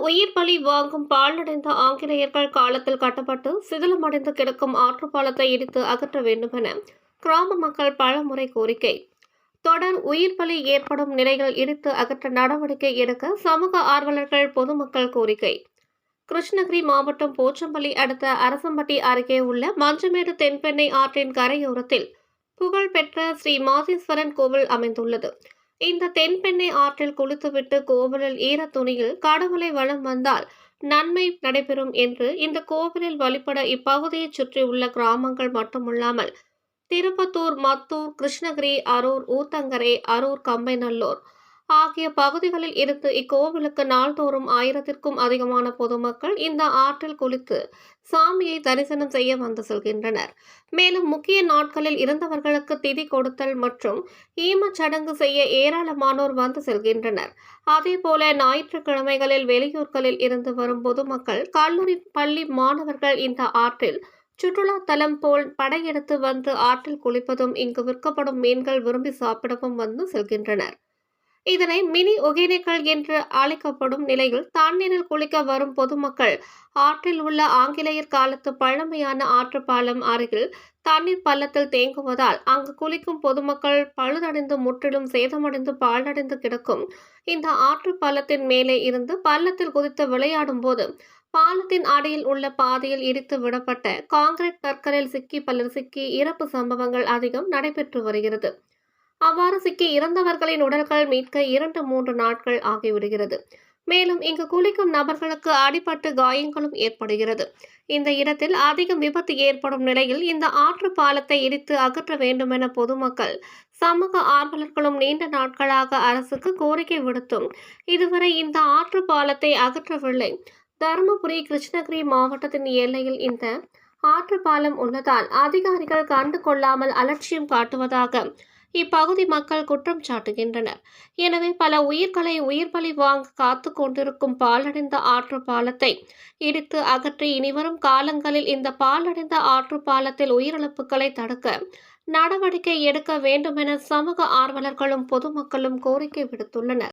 உயிர் பலி வாங்கும் பாழடைந்த ஆங்கிலேயர்கள் காலத்தில் கட்டப்பட்டு சிதிலமடைந்து கிடக்கும் ஆற்றுப்பாலத்தை இடித்து அகற்ற வேண்டுமென கிராம மக்கள் பலமுறை கோரிக்கை. தொடர் உயிர் பலி ஏற்படும் நிலைகள் இடித்து அகற்ற நடவடிக்கை எடுக்க சமூக ஆர்வலர்கள் பொதுமக்கள் கோரிக்கை. கிருஷ்ணகிரி மாவட்டம் போச்சம்பள்ளி அடுத்த அரசம்பட்டி அருகே உள்ள மஞ்சமேடு தென்பெண்ணை ஆற்றின் கரையோரத்தில் புகழ்பெற்ற ஸ்ரீ மாதேஸ்வரன் கோவில் அமைந்துள்ளது. இந்த தென்பெண்ணை ஆற்றில் குளித்துவிட்டு கோவிலில் ஈர துணியில் கடவுளை வலம் வந்தால் நன்மை நடைபெறும் என்று இந்த கோவிலில் வழிபட இப்பகுதியைச் சுற்றியுள்ள கிராமங்கள் மட்டுமல்லாமல் திருப்பத்தூர் மத்தூர் கிருஷ்ணகிரி அரூர் ஊத்தங்கரை அரூர் கம்பைநல்லூர் ஆகிய பகுதிகளில் இருந்து இக்கோவிலுக்கு நாள்தோறும் ஆயிரத்திற்கும் அதிகமான பொதுமக்கள் இந்த ஆற்றில் குளித்து சாமியை தரிசனம் செய்ய வந்து செல்கின்றனர். மேலும் முக்கிய நாட்களில் இருந்தவர்களுக்கு திதி கொடுத்தல் மற்றும் ஈமச் சடங்கு செய்ய ஏராளமானோர் வந்து செல்கின்றனர். அதேபோல ஞாயிற்றுக்கிழமைகளில் வெளியூர்களில் இருந்து வரும் பொதுமக்கள் கல்லூரி பள்ளி மாணவர்கள் இந்த ஆற்றில் சுற்றுலா தலம் போல் படையெடுத்து வந்து ஆற்றில் குளிப்பதும் இங்கு விற்கப்படும் மீன்கள் விரும்பி சாப்பிடவும் வந்து செல்கின்றனர். இதனை மினி ஒகேனக்கல் என்று அழைக்கப்படும் நிலையில் தண்ணீரில் குளிக்க வரும் பொதுமக்கள் ஆற்றில் உள்ள ஆங்கிலேயர் காலத்து பழமையான ஆற்றுப்பாலம் அருகில் தண்ணீர் பள்ளத்தில் தேங்குவதால் அங்கு குளிக்கும் பொதுமக்கள் பழுதடைந்து முற்றிலும் சேதமடைந்து பாழடைந்து கிடக்கும். இந்த ஆற்று பாலத்தின் மேலே இருந்து பள்ளத்தில் குதித்து விளையாடும் போது பாலத்தின் அடியில் உள்ள பாதையில் இடித்து விடப்பட்ட காங்கிரீட் கற்களில் சிக்கி பலர் சிக்கி இறப்பு சம்பவங்கள் அதிகம் நடைபெற்று வருகிறது. அவ்வாறு சிக்கி இறந்தவர்களின் உடல்கள் மீட்க இரண்டு மூன்று நாட்கள் ஆகிவிடுகிறது. மேலும் இங்கு குளிக்கும் நபர்களுக்கு அடிபட்டு காயங்களும் ஏற்படுகிறது. இந்த இடத்தில் அதிகம் விபத்து ஏற்படும் நிலையில் இந்த ஆற்று பாலத்தை இடித்து அகற்ற வேண்டுமென பொதுமக்கள் சமூக ஆர்வலர்களும் நீண்ட நாட்களாக அரசுக்கு கோரிக்கை விடுத்தும் இதுவரை இந்த ஆற்று பாலத்தை அகற்றவில்லை. தருமபுரி கிருஷ்ணகிரி மாவட்டத்தின் எல்லையில் இந்த ஆற்று பாலம் உள்ளதால் அதிகாரிகள் கண்டு கொள்ளாமல் அலட்சியம் காட்டுவதாக இப்பகுதி மக்கள் குற்றம் சாட்டுகின்றனர். எனவே பல உயிர்களை உயிர் பலி வாங்க காத்து கொண்டிருக்கும் பாலடைந்த ஆற்று பாலத்தை இடித்து அகற்றி இனிவரும் காலங்களில் இந்த பாலடைந்த ஆற்று பாலத்தில் உயிரிழப்புகளை தடுக்க நடவடிக்கை எடுக்க வேண்டுமென சமூக ஆர்வலர்களும் பொதுமக்களும் கோரிக்கை விடுத்துள்ளனர்.